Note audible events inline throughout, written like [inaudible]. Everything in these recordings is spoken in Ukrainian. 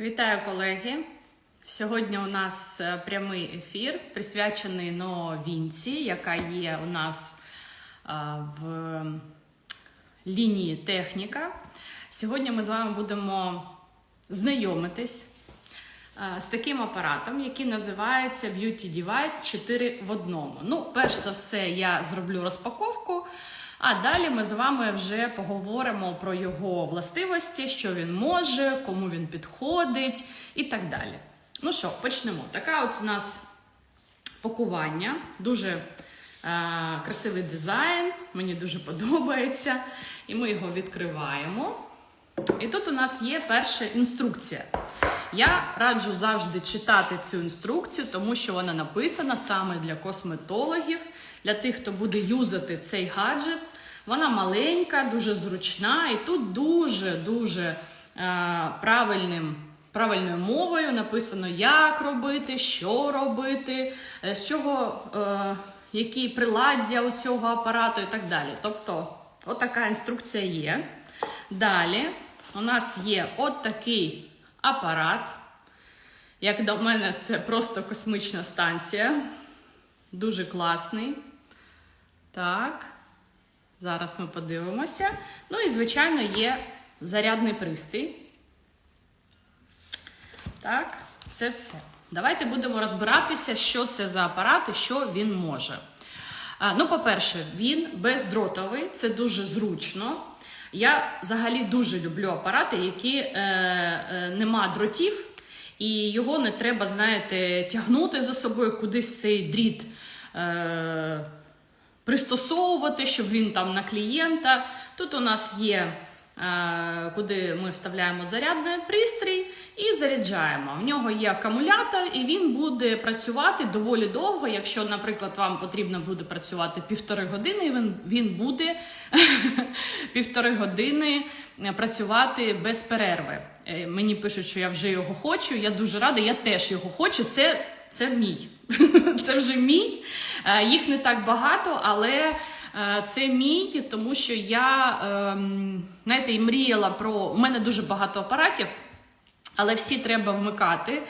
Вітаю колеги! Сьогодні у нас е, прямий ефір присвячений новінці, яка є у нас е, в лінії техніка. Сьогодні ми з вами будемо знайомитись е, з таким апаратом, який називається Beauty Device 4 в одному. Ну, перш за все, я зроблю розпаковку. А далі ми з вами вже поговоримо про його властивості, що він може, кому він підходить і так далі. Ну що, почнемо. Така от у нас пакування, дуже е, красивий дизайн, мені дуже подобається. І ми його відкриваємо. І тут у нас є перша інструкція. Я раджу завжди читати цю інструкцію, тому що вона написана саме для косметологів, для тих, хто буде юзати цей гаджет. Вона маленька, дуже зручна, і тут дуже-дуже е, правильним. Правильною мовою написано, як робити, що робити, е, з чого, е, які приладдя у цього апарату і так далі. Тобто, отака інструкція є. Далі у нас є от такий апарат. Як до мене, це просто космічна станція. Дуже класний. Так, зараз ми подивимося. Ну і, звичайно, є зарядний пристрій. Так, це все. Давайте будемо розбиратися, що це за апарат і що він може. Ну, по-перше, він бездротовий, це дуже зручно. Я взагалі дуже люблю апарати, які е, е, нема дротів, і його не треба, знаєте, тягнути за собою кудись цей дріт. Е, Пристосовувати, щоб він там на клієнта. Тут у нас є, е, куди ми вставляємо зарядний пристрій і заряджаємо. В нього є акумулятор, і він буде працювати доволі довго. Якщо, наприклад, вам потрібно буде працювати півтори години, він, він буде [laughs] півтори години працювати без перерви. Е, Мені пишуть, що я вже його хочу. Я дуже рада, я теж його хочу. Це, це мій. [laughs] Це вже мій. Е, Їх не так багато, але е, це мій, тому що я ем, знаєте, і мріяла про. У мене дуже багато апаратів, але всі треба вмикати.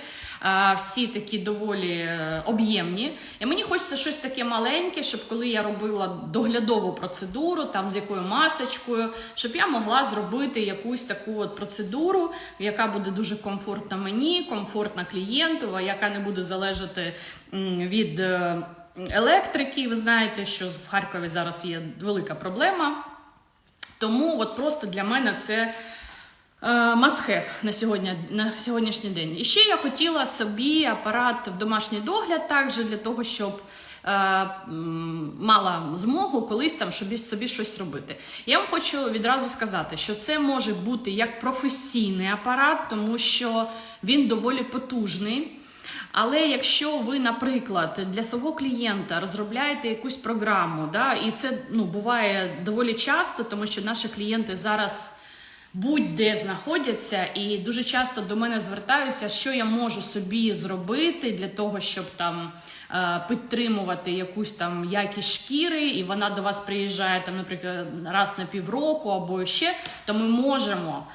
Всі такі доволі е, об'ємні. І мені хочеться щось таке маленьке, щоб коли я робила доглядову процедуру, там з якою масочкою, щоб я могла зробити якусь таку от процедуру, яка буде дуже комфортна мені, комфортна клієнту, яка не буде залежати від е, електрики. Ви знаєте, що в Харкові зараз є велика проблема. Тому от просто для мене це Масхев на сьогодні на сьогоднішній день. І ще я хотіла собі апарат в домашній догляд, також для того, щоб е, мала змогу колись там собі, собі щось робити. Я вам хочу відразу сказати, що це може бути як професійний апарат, тому що він доволі потужний. Але якщо ви, наприклад, для свого клієнта розробляєте якусь програму, да, і це ну, буває доволі часто, тому що наші клієнти зараз будь-де знаходяться, і дуже часто до мене звертаються, що я можу собі зробити для того, щоб там е, підтримувати якусь там якість шкіри, і вона до вас приїжджає там, наприклад, раз на півроку або ще, то ми можемо.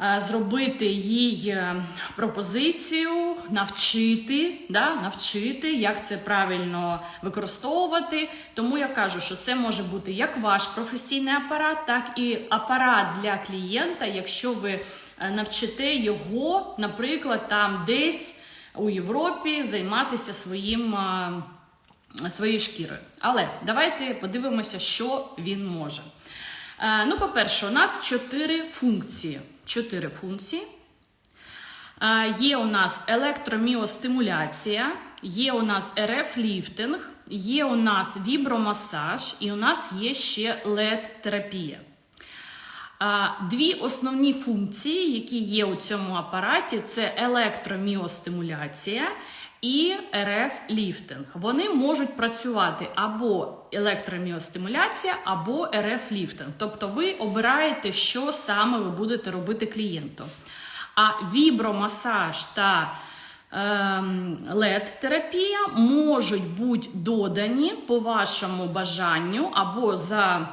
Е, Зробити їй е, пропозицію, навчити, да, навчити, як це правильно використовувати. Тому я кажу, що це може бути як ваш професійний апарат, так і апарат для клієнта, якщо ви е, навчите його, наприклад, там десь у Європі займатися своїм. Своєю шкірою. Але давайте подивимося, що він може. Е, Ну, по-перше, у нас чотири функції. Чотири функції. Е, Є у нас електроміостимуляція, є у нас РФ-ліфтинг, є у нас вібромасаж і у нас є ще LED-терапія. Дві основні функції, які є у цьому апараті, це електроміостимуляція і РФ-ліфтинг. Вони можуть працювати або електроміостимуляція, або РФ-ліфтинг. Тобто ви обираєте, що саме ви будете робити клієнту. А вібромасаж та ем, LED-терапія можуть бути додані по вашому бажанню або за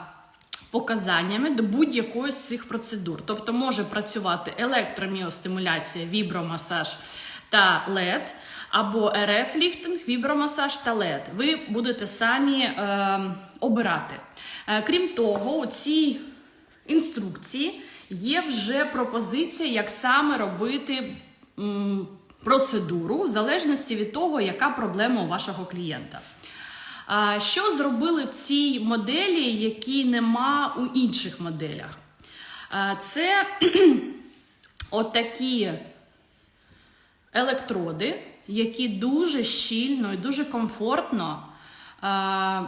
показаннями до будь-якої з цих процедур. Тобто може працювати електроміостимуляція, вібромасаж та LED, або РФ-ліфтинг, вібромасаж та LED. Ви будете самі е, обирати. Е, крім того, у цій інструкції є вже пропозиція, як саме робити м, процедуру, в залежності від того, яка проблема у вашого клієнта. Що зробили в цій моделі, які нема у інших моделях? Це [clears throat] отакі електроди, які дуже щільно і дуже комфортно а,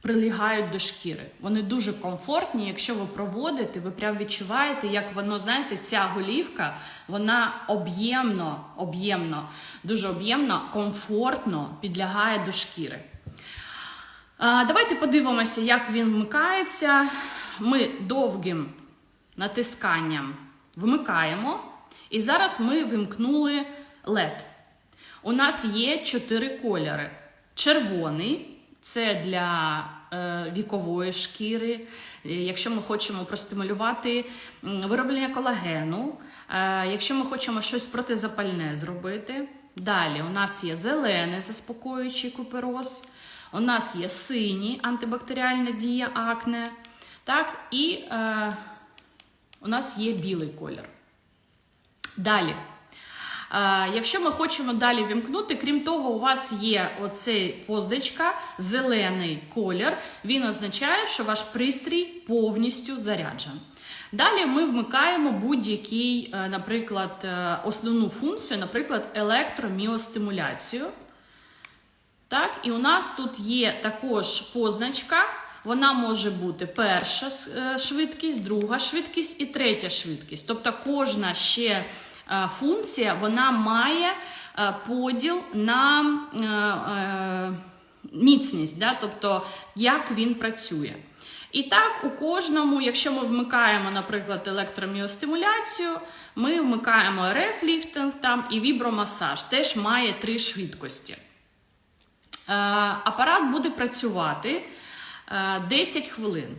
прилігають до шкіри. Вони дуже комфортні. Якщо ви проводите, ви прям відчуваєте, як воно, знаєте, ця голівка, вона об'ємно, об'ємно, дуже об'ємно, комфортно підлягає до шкіри. А, Давайте подивимося, як він вмикається. Ми довгим натисканням вмикаємо. І зараз ми вимкнули LED. У нас є чотири кольори: червоний це для е, вікової шкіри. Е, Якщо ми хочемо простимулювати вироблення колагену, е, якщо ми хочемо щось протизапальне зробити. Далі у нас є зелений заспокоюючий купероз, у нас є синій антибактеріальна дія акне, так, і е, у нас є білий колір. Далі. Е, Якщо ми хочемо далі вімкнути, крім того, у вас є оцей позначка, зелений колір. Він означає, що ваш пристрій повністю заряджений. Далі ми вмикаємо будь-який, е, наприклад, е, основну функцію, наприклад, електроміостимуляцію. Так, і у нас тут є також позначка. Вона може бути перша швидкість, друга швидкість і третя швидкість. Тобто кожна ще функція вона має е, поділ на е, е, міцність, да? тобто як він працює. І так, у кожному, якщо ми вмикаємо, наприклад, електроміостимуляцію, ми вмикаємо РФ-ліфтинг там і вібромасаж, теж має три швидкості. Е, апарат буде працювати е, 10 хвилин.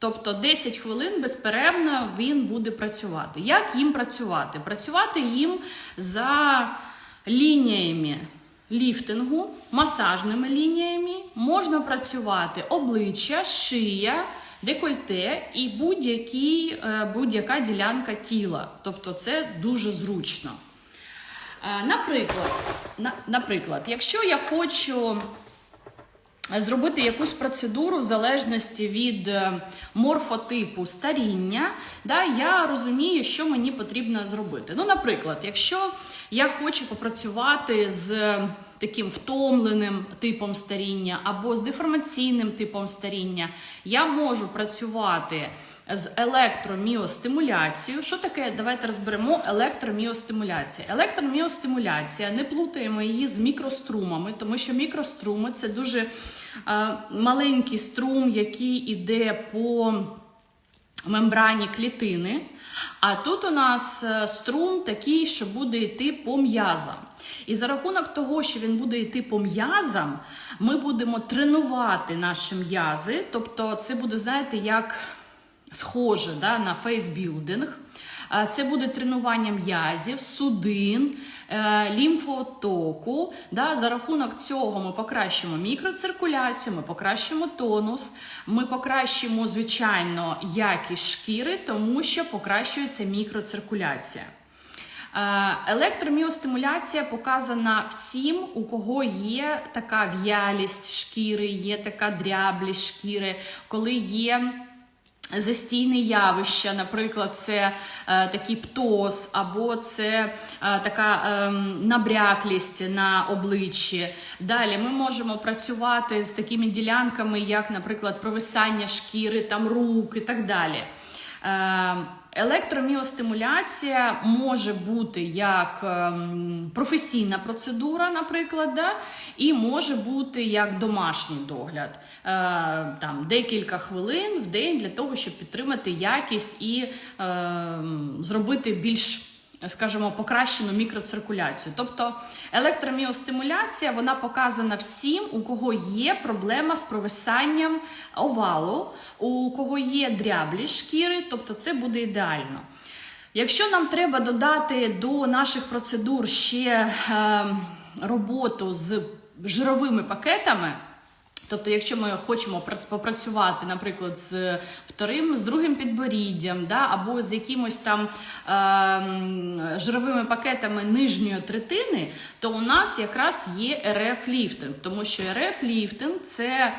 Тобто 10 хвилин безперервно він буде працювати. Як їм працювати? Працювати їм за лініями ліфтингу, масажними лініями, можна працювати обличчя, шия, декольте і е, будь-яка ділянка тіла. Тобто це дуже зручно. Е, Наприклад, на- наприклад, якщо я хочу зробити якусь процедуру в залежності від е, морфотипу старіння, да, я розумію, що мені потрібно зробити. Ну, наприклад, якщо я хочу попрацювати з таким втомленим типом старіння або з деформаційним типом старіння, я можу працювати з електроміостимуляцією. Що таке? Давайте розберемо електроміостимуляція. Електроміостимуляція, не плутаємо її з мікрострумами, тому що мікроструми це дуже е, маленький струм, який іде по мембрані клітини. А тут у нас е, струм такий, що буде йти по м'язам. І за рахунок того, що він буде йти по м'язам, ми будемо тренувати наші м'язи. Тобто, це буде, знаєте, як схоже да, на фейсбілдинг. Це буде тренування м'язів, судин, е, лімфотоку. Да? За рахунок цього ми покращимо мікроциркуляцію, ми покращимо тонус, ми покращимо, звичайно, якість шкіри, тому що покращується мікроциркуляція. Е, Електроміостимуляція показана всім, у кого є така в'ялість шкіри, є така дряблість шкіри, коли є. Застійне явище, наприклад, це е, такий птоз, або це е, така е, набряклість на обличчі. Далі ми можемо працювати з такими ділянками, як, наприклад, провисання шкіри, там рук і так далі. Е, Електроміостимуляція може бути як ем, професійна процедура, наприклад, да? і може бути як домашній догляд. Е, там декілька хвилин в день для того, щоб підтримати якість і ем, зробити більш скажімо, покращену мікроциркуляцію. Тобто електроміостимуляція вона показана всім, у кого є проблема з провисанням овалу, у кого є дряблі шкіри, тобто це буде ідеально. Якщо нам треба додати до наших процедур ще е, роботу з жировими пакетами, Тобто, якщо ми хочемо пра- попрацювати, наприклад, з вторим, з другим підборіддям, да, або з якимось там е, жировими пакетами нижньої третини, то у нас якраз є РФ-ліфтинг, тому що РФ-ліфтинг це,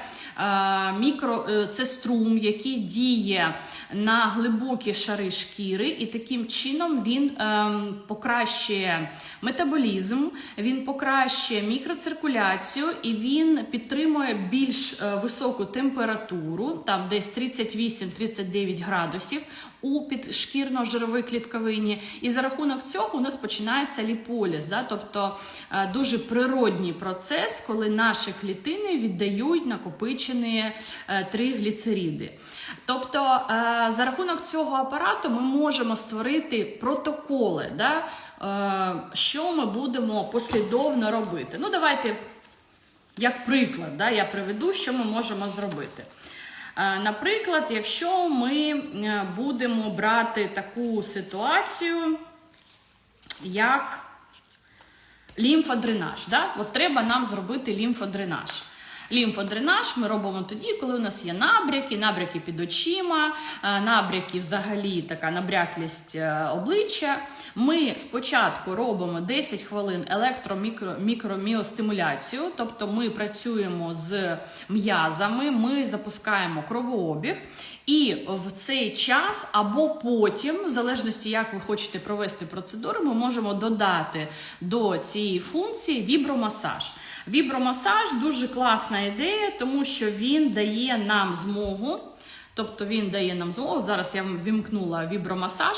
мікро, е, це струм, який діє на глибокі шари шкіри, і таким чином він е, покращує метаболізм, він покращує мікроциркуляцію і він підтримує більш е, високу температуру, там десь 38-39 градусів у підшкірно-жировій клітковині. І за рахунок цього у нас починається ліполіз, да? тобто е, дуже природній процес, коли наші клітини віддають накопичені е, тригліцериди. Тобто е, за рахунок цього апарату ми можемо створити протоколи, да? що ми будемо послідовно робити. Ну, давайте як приклад, да, я приведу, що ми можемо зробити. Е, Наприклад, якщо ми е, будемо брати таку ситуацію, як лімфодренаж. Да? От треба нам зробити лімфодренаж. Лімфодренаж ми робимо тоді, коли у нас є набряки, набряки під очима, е, набряки взагалі така набряклість е, обличчя. Ми спочатку робимо 10 хвилин електромікроміостимуляцію, тобто ми працюємо з м'язами, ми запускаємо кровообіг. І в цей час або потім, в залежності, як ви хочете провести процедуру, ми можемо додати до цієї функції вібромасаж. Вібромасаж дуже класна ідея, тому що він дає нам змогу. Тобто він дає нам змогу. Зараз я вімкнула вібромасаж.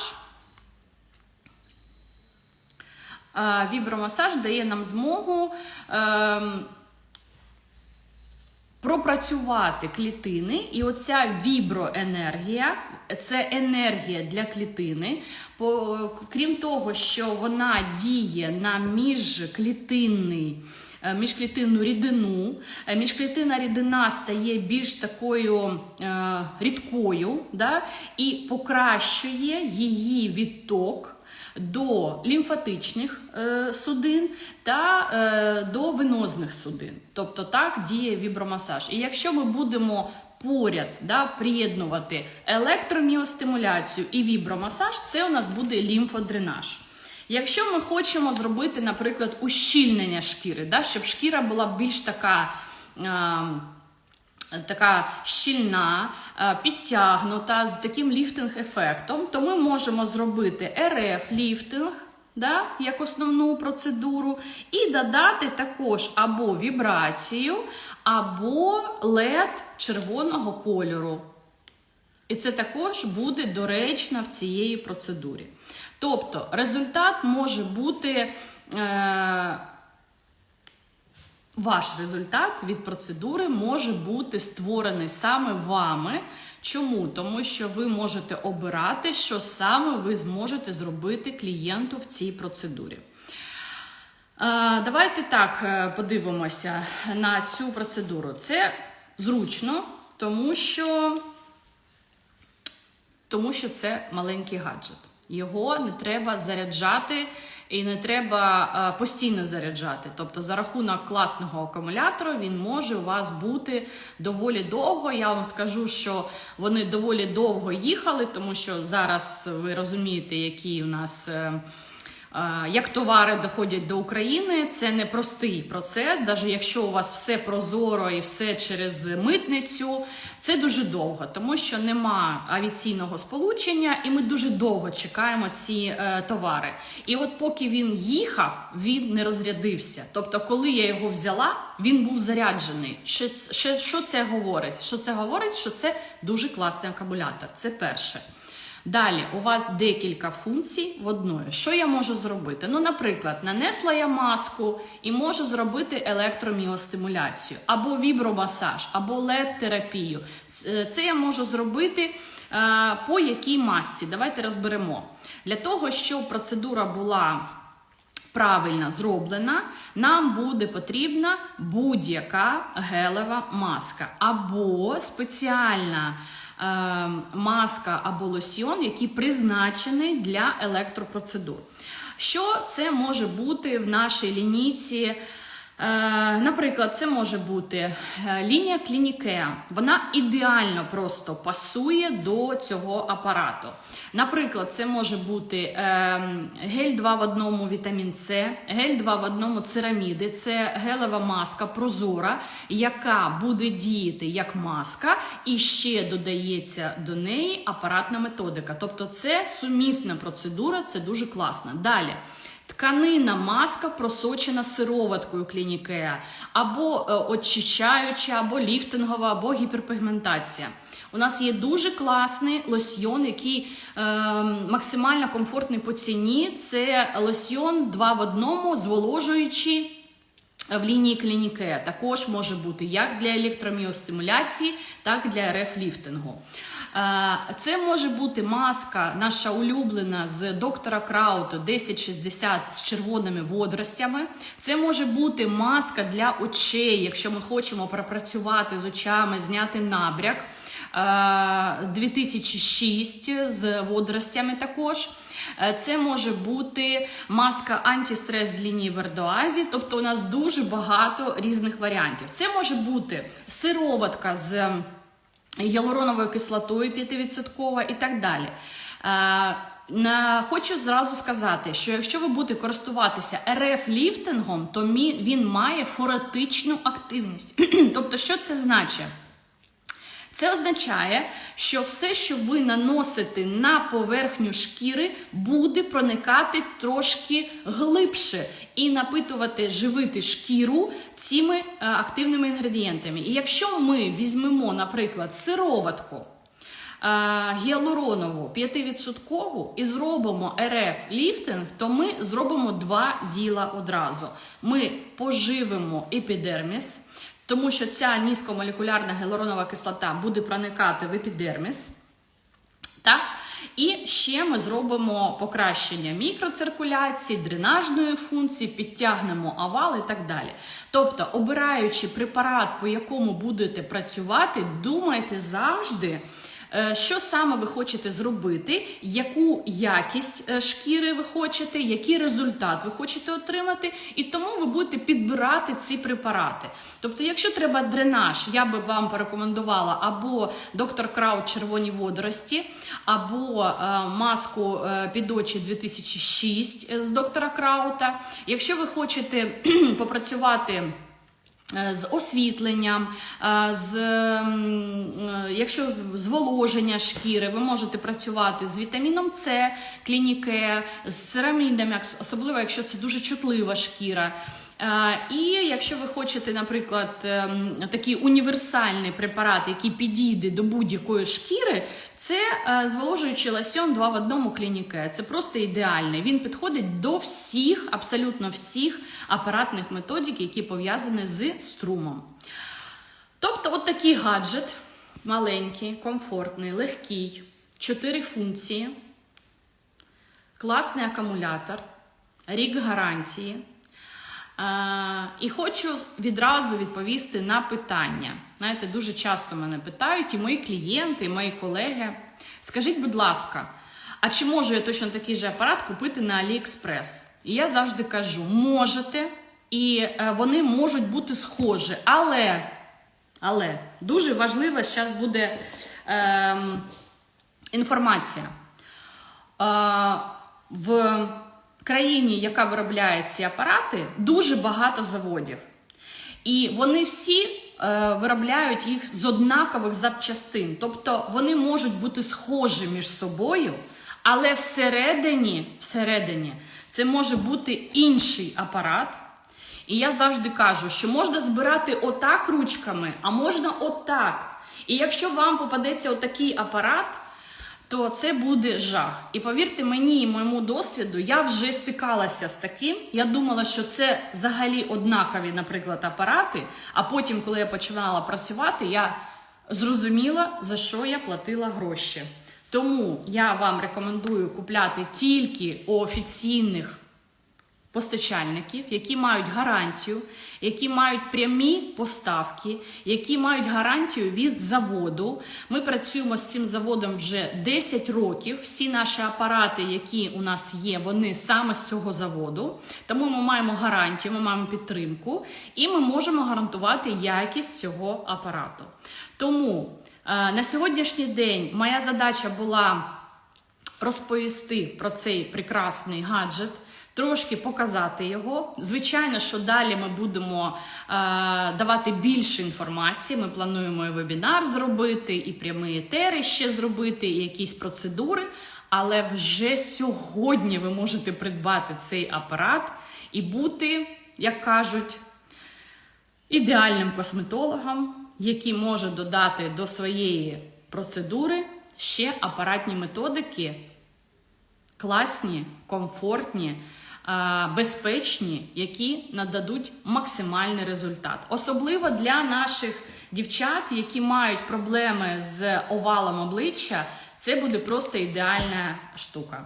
Е, Вібромасаж дає нам змогу ем, пропрацювати клітини, і оця віброенергія це енергія для клітини. Крім того, що вона діє на міжклітинний. е, Міжклітинну рідину. Е, Міжклітинна рідина стає більш такою е, рідкою да, і покращує її відток до лімфатичних е, судин та е, до венозних судин. Тобто так діє вібромасаж. І якщо ми будемо поряд да, приєднувати електроміостимуляцію і вібромасаж, це у нас буде лімфодренаж. Якщо ми хочемо зробити, наприклад, ущільнення шкіри, да, щоб шкіра була більш така. Е, така щільна, підтягнута з таким ліфтинг-ефектом, то ми можемо зробити РФ-ліфтинг. Да, як основну процедуру, і додати також або вібрацію, або LED червоного кольору. І це також буде доречно в цієї процедурі. Тобто результат може бути. Е- ваш результат від процедури може бути створений саме вами. Чому? Тому що ви можете обирати, що саме ви зможете зробити клієнту в цій процедурі. Е, Давайте так е, подивимося на цю процедуру. Це зручно, тому що, тому що це маленький гаджет. Його не треба заряджати і не треба е, постійно заряджати. Тобто, за рахунок класного акумулятора він може у вас бути доволі довго. Я вам скажу, що вони доволі довго їхали, тому що зараз ви розумієте, які у нас. Як товари доходять до України, це не простий процес, навіть якщо у вас все прозоро і все через митницю, це дуже довго, тому що нема авіаційного сполучення, і ми дуже довго чекаємо ці е, товари. І от поки він їхав, він не розрядився. Тобто, коли я його взяла, він був заряджений. Ще, ще, що це говорить? Що це говорить? Що це дуже класний акумулятор. Це перше. Далі у вас декілька функцій в одної. Що я можу зробити? Ну, наприклад, нанесла я маску і можу зробити електроміостимуляцію, або вібромасаж, або LED-терапію. Це я можу зробити Е, По якій масці? Давайте розберемо. Для того, щоб процедура була правильно зроблена, нам буде потрібна будь-яка гелева маска або спеціальна е, маска або лосьйон, який призначений для електропроцедур. Що це може бути в нашій лінійці? Е, Наприклад, це може бути е, лінія Клінікеа. Вона ідеально просто пасує до цього апарату. Наприклад, це може бути е, гель 2 в одному вітамін С, гель 2 в одному цераміди. Це гелева маска прозора, яка буде діяти як маска, і ще додається до неї апаратна методика. Тобто, це сумісна процедура, це дуже класно. Далі. Тканина маска просочена сироваткою клінікея, або е, очищаюча, або ліфтингова, або гіперпігментація. У нас є дуже класний лосьйон, який е, максимально комфортний по ціні. Це лосьйон 2 в одному, зволожуючий в лінії клінікея. Також може бути як для електроміостимуляції, так і для РФ-ліфтингу. Е, Це може бути маска, наша улюблена з доктора Крауту 1060 з червоними водоростями. Це може бути маска для очей, якщо ми хочемо пропрацювати з очами, зняти набряк. Е, 2006 з водоростями також. Е, Це може бути маска антистрес з лінії Вердоазі, тобто у нас дуже багато різних варіантів. Це може бути сироватка з гіалуроновою кислотою 5% і так далі. Е, Хочу зразу сказати, що якщо ви будете користуватися РФ-ліфтингом, то він має форетичну активність. [clears throat] тобто, що це значить? Це означає, що все, що ви наносите на поверхню шкіри, буде проникати трошки глибше і напитувати, живити шкіру цими е, активними інгредієнтами. І якщо ми візьмемо, наприклад, сироватку е, гіалуронову 5% і зробимо РФ ліфтинг, то ми зробимо два діла одразу. Ми поживимо епідерміс. Тому що ця низькомолекулярна гіалуронова кислота буде проникати в епідерміс. Так? І ще ми зробимо покращення мікроциркуляції, дренажної функції, підтягнемо овал і так далі. Тобто, обираючи препарат, по якому будете працювати, думайте завжди. Е, Що саме ви хочете зробити, яку якість е, шкіри ви хочете, який результат ви хочете отримати, і тому ви будете підбирати ці препарати. Тобто, якщо треба дренаж, я би вам порекомендувала або доктор Краут червоні водорості, або е, маску під очі 2006 з доктора Краута. Якщо ви хочете [clears throat] попрацювати. Е, З освітленням, е, з е, якщо зволоження шкіри, ви можете працювати з вітаміном С, клініке, з церамідами, особливо якщо це дуже чутлива шкіра. Е, І якщо ви хочете, наприклад, ем, такий універсальний препарат, який підійде до будь-якої шкіри, це е, зволожуючий лосьон 2 в одному клініке. Це просто ідеальний. Він підходить до всіх, абсолютно всіх апаратних методик, які пов'язані з струмом. Тобто, от такий гаджет маленький, комфортний, легкий, чотири функції, класний акумулятор, рік гарантії. Е, і хочу відразу відповісти на питання. Знаєте, дуже часто мене питають, і мої клієнти, і мої колеги. Скажіть, будь ласка, а чи можу я точно такий же апарат купити на AliExpress? І я завжди кажу: можете, і е, вони можуть бути схожі, але, але дуже важлива зараз буде ем, інформація. Е, в країні, яка виробляє ці апарати, дуже багато заводів. І вони всі е, виробляють їх з однакових запчастин. Тобто вони можуть бути схожі між собою, але всередині, всередині це може бути інший апарат. І я завжди кажу, що можна збирати отак ручками, а можна отак. І якщо вам попадеться отакий апарат, то це буде жах. І повірте мені і моєму досвіду, я вже стикалася з таким. Я думала, що це взагалі однакові, наприклад, апарати. А потім, коли я починала працювати, я зрозуміла, за що я платила гроші. Тому я вам рекомендую купляти тільки у офіційних постачальників, які мають гарантію, які мають прямі поставки, які мають гарантію від заводу. Ми працюємо з цим заводом вже 10 років. Всі наші апарати, які у нас є, вони саме з цього заводу. Тому ми маємо гарантію, ми маємо підтримку, і ми можемо гарантувати якість цього апарату. Тому е, на сьогоднішній день моя задача була розповісти про цей прекрасний гаджет. Трошки показати його. Звичайно, що далі ми будемо е, давати більше інформації. Ми плануємо і вебінар зробити, і прямі етери ще зробити, і якісь процедури. Але вже сьогодні ви можете придбати цей апарат і бути, як кажуть, ідеальним косметологом, який може додати до своєї процедури ще апаратні методики, класні, комфортні, безпечні, які нададуть максимальний результат. Особливо для наших дівчат, які мають проблеми з овалом обличчя, це буде просто ідеальна штука.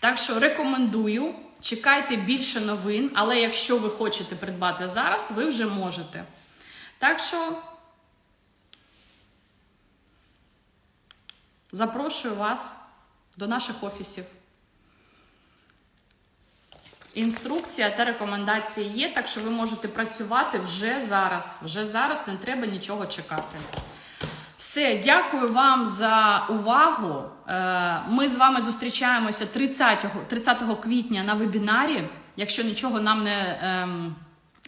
Так що рекомендую. Чекайте більше новин, але якщо ви хочете придбати зараз, ви вже можете. Так що запрошую вас до наших офісів. Інструкція та рекомендації є, так що ви можете працювати вже зараз. Вже зараз не треба нічого чекати. Все, дякую вам за увагу. Е, Ми з вами зустрічаємося 30, 30 квітня на вебінарі. Якщо нічого нам не, ем,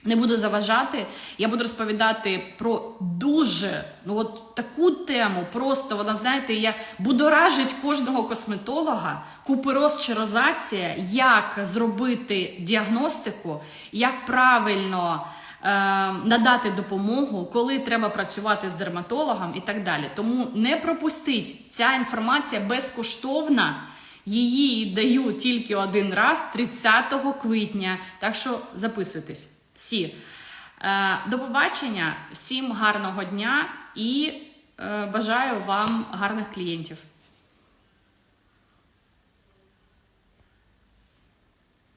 не буде заважати, я буду розповідати про дуже ну от таку тему. Просто вона, знаєте, я будоражить кожного косметолога. Купероз чи розація, як зробити діагностику, як правильно. е, Надати допомогу, коли треба працювати з дерматологом і так далі. Тому не пропустіть ця інформація безкоштовна. Її даю тільки один раз, 30 квітня. Так що записуйтесь всі. Е, До побачення, всім гарного дня і е, бажаю вам гарних клієнтів.